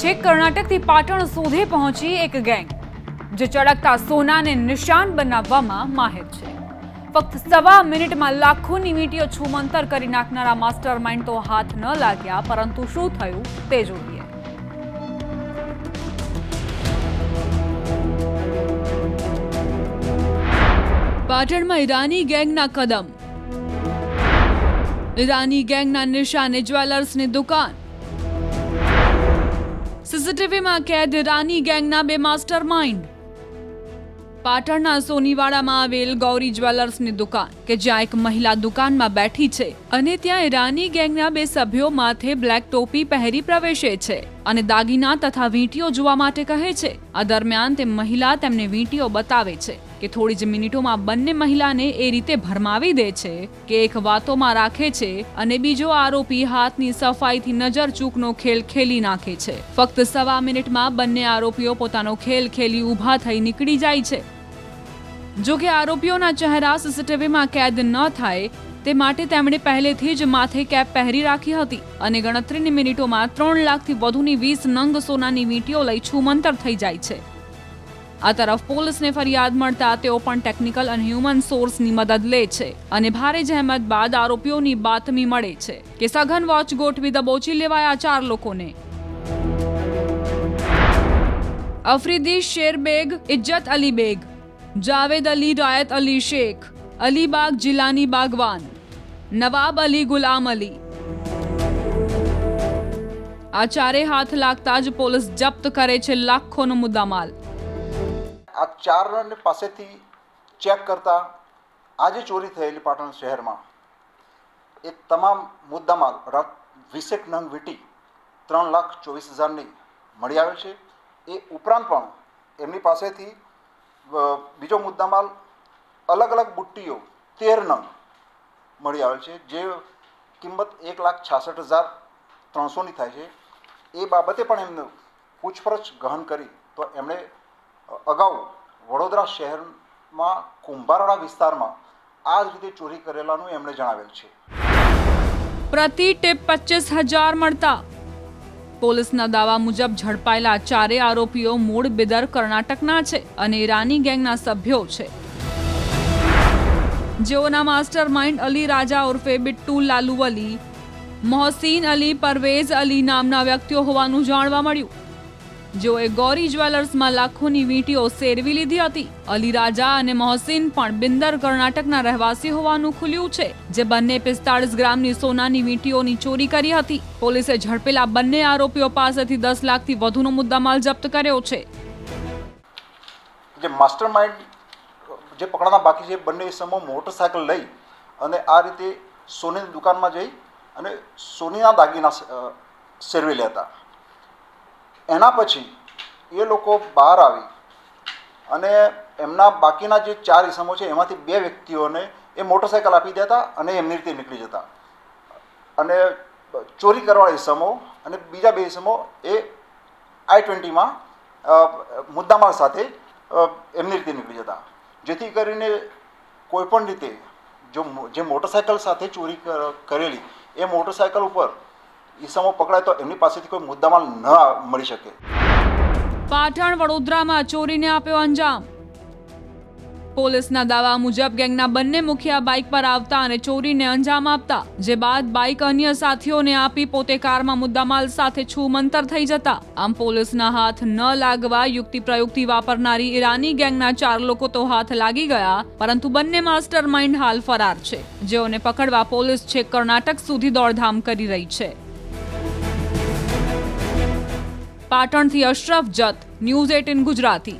છેક કર્ણાટકથી પાટણ સુધી પહોંચી એક ગેંગ, જે ચળકતા સોનાને નિશાન બનાવવામાં માહિર છે. ફક્ત સવા મિનિટમાં લાખોની વીંટીઓ છૂમંતર કરી નાખનારા માસ્ટર માઇન્ડ તો હાથ ન લાગ્યા, પરંતુ શું થયું તે જોઈએ. પાટણમાં ઈરાની ગેંગના કદમ. ઈરાની ગેંગના નિશાને જ્વેલર્સની દુકાન. સીસીટીવીમાં કેદ રાની ગેંગના બે માસ્ટર માઇન્ડ પાટણના સોનીવાડામાં આવેલ ગૌરી જ્વેલર્સની દુકાન, કે જ્યાં એક મહિલા દુકાનમાં બેઠી છે, અને ત્યાં રાની ગેંગના બે સભ્યો માથે બ્લેક ટોપી પહેરી પ્રવેશે છે. અને દાગીના તથા વીંટીઓ જોવા માટે કહે છે. આ દરમિયાન તે મહિલા તેમને વીંટીઓ બતાવે છે કે થોડી જ મિનિટોમાં બંને મહિલાને એ રીતે ભરમાવી દે છે કે એક વાતોમાં રાખે છે અને બીજો આરોપી હાથની સફાઈથી નજર ચૂકનો ખેલ ખેલી નાખે છે. ફક્ત સવા મિનિટમાં બંને આરોપીઓ પોતાનો ખેલ ખેલી ઊભા થઈ નીકળી જાય છે. જો કે આરોપીઓના ચહેરા સીસીટીવીમાં કેદ ન થાય તે માટે તેમણે પહેલેથી જ માથે કેપ પહેરી રાખી હતી અને ગણતરીની મિનિટોમાં ત્રણ લાખથી વધુની વીસ નંગ સોનાની વીંટીઓ લઈ છૂમંતર થઈ જાય છે. આ તરફ પોલીસને ફરિયાદ મળતા તેઓ પણ ટેકનિકલ અને હ્યુમન સોર્સની મદદ લે છે અને ભારે જહેમત બાદ આરોપીઓની બાતમી મળે છે કે સઘન વોચ ગોઠવી દબોચી લેવાયા ચાર લોકોને. અફરીદી શેર બેગ ઇજ્જત અલી બેગ, જાવેદ અલી, રાયત અલી શેખ અલીબાગ જિલ્લાની બાગવાન નવાબ અલી ગુલામ અલી. આ ચારે હાથ લાગતા જ પોલીસ જપ્ત કરે છે લાખોનો મુદ્દામાલ. આ ચારને પાસેથી ચેક કરતા આજે ચોરી થયેલી પાટણ શહેરમાં એ તમામ મુદ્દામાલ વીસેક નંગ વીટી ત્રણ લાખ ચોવીસ હજારની મળી આવે છે. એ ઉપરાંત પણ એમની પાસેથી બીજો મુદ્દામાલ અલગ અલગ બુટ્ટીઓ, તેર નંગ મળી આવેલ છે, જે કિંમત એક લાખ છાસઠ હજાર ત્રણસોની થાય છે. એ બાબતે પણ એમને પૂછપરછ ગહન કરી તો એમણે અગાઉ વડોદરા શહેરમાં કુંભારવાડા વિસ્તારમાં આ જ રીતે ચોરી કરેલાનું એમણે જણાવેલ છે. પ્રતિ ટેપ પચીસ હજાર મળતા. પોલીસના દાવા મુજબ ઝડપાયેલા ચારે આરોપીઓ મૂળ બિદર કર્ણાટકના છે અને ઈરાની ગેંગના સભ્યો છે. જેઓના માસ્ટર માઇન્ડ અલી રાજા ઉર્ફે બિટ્ટુ લાલુ અલી, મોહસીન અલી પરવેઝ અલી નામના વ્યક્તિઓ હોવાનું જાણવા મળ્યું. જેઓએ ગૌરી જ્વેલર્સમાં લાખોની વીંટીઓ સેરવી લીધી હતી. અલી રાજા અને મોહસીન પણ બિંદર કર્ણાટકના રહેવાસી હોવાનું ખુલ્યું છે, જે બંને પિસ્તાળીસ ગ્રામની સોનાની વીંટીઓની ચોરી કરી હતી. પોલીસે ઝડપેલા બંને આરોપીઓ પાસેથી દસ લાખથી વધુનો મુદ્દામાલ જપ્ત કર્યો છે. જે જે પકડાના બાકી છે બંને સમૂહ મોટરસાયકલ લઈ અને આ રીતે સોનીની દુકાનમાં જઈ અને સોનીના દાગીના સેરવી લેતા. એના પછી એ લોકો બહાર આવી અને એમના બાકીના જે ચાર ઇસમો છે એમાંથી બે વ્યક્તિઓને એ મોટરસાયકલ આપી દેતા અને એમની રીતે નીકળી જતા. અને ચોરી કરવાળા ઇસમો અને બીજા બે ઇસમો એ આઈ ટ્વેન્ટીમાં મુદ્દામાલ સાથે એમની રીતે નીકળી જતા. જેથી કરીને કોઈપણ રીતે જો જે મોટરસાયકલ સાથે ચોરી કર- કરેલી, એ મોટરસાયકલ ઉપર ઈસમો પકડાય તો એમની પાસેથી કોઈ મુદ્દામાલ ન મળી શકે. પાટણ વડોદરામાં ચોરીને આપ્યો અંજામ. પોલીસના દાવા મુજબ ગેંગના બંને મુખિયા બાઇક પર આવતા અને ચોરીને અંજામ આપતા, જે બાદ બાઇક અન્ય સાથીઓને આપી પોતે કારમાં મુદ્દામાલ સાથે છૂમંતર થઈ જતા. આમ પોલીસના હાથ ન લાગવા યુક્તિ પ્રયુક્તિ વાપરનારી ઈરાની ગેંગના ચાર લોકો તો હાથ લાગી ગયા, પરંતુ બંને માસ્ટર માઇન્ડ હાલ ફરાર છે. જેઓને પકડવા પોલીસ છેક કર્ણાટક સુધી દોડધામ કરી રહી છે. પાટણથી અશરફ જત, ન્યૂઝ એટીન ગુજરાતી.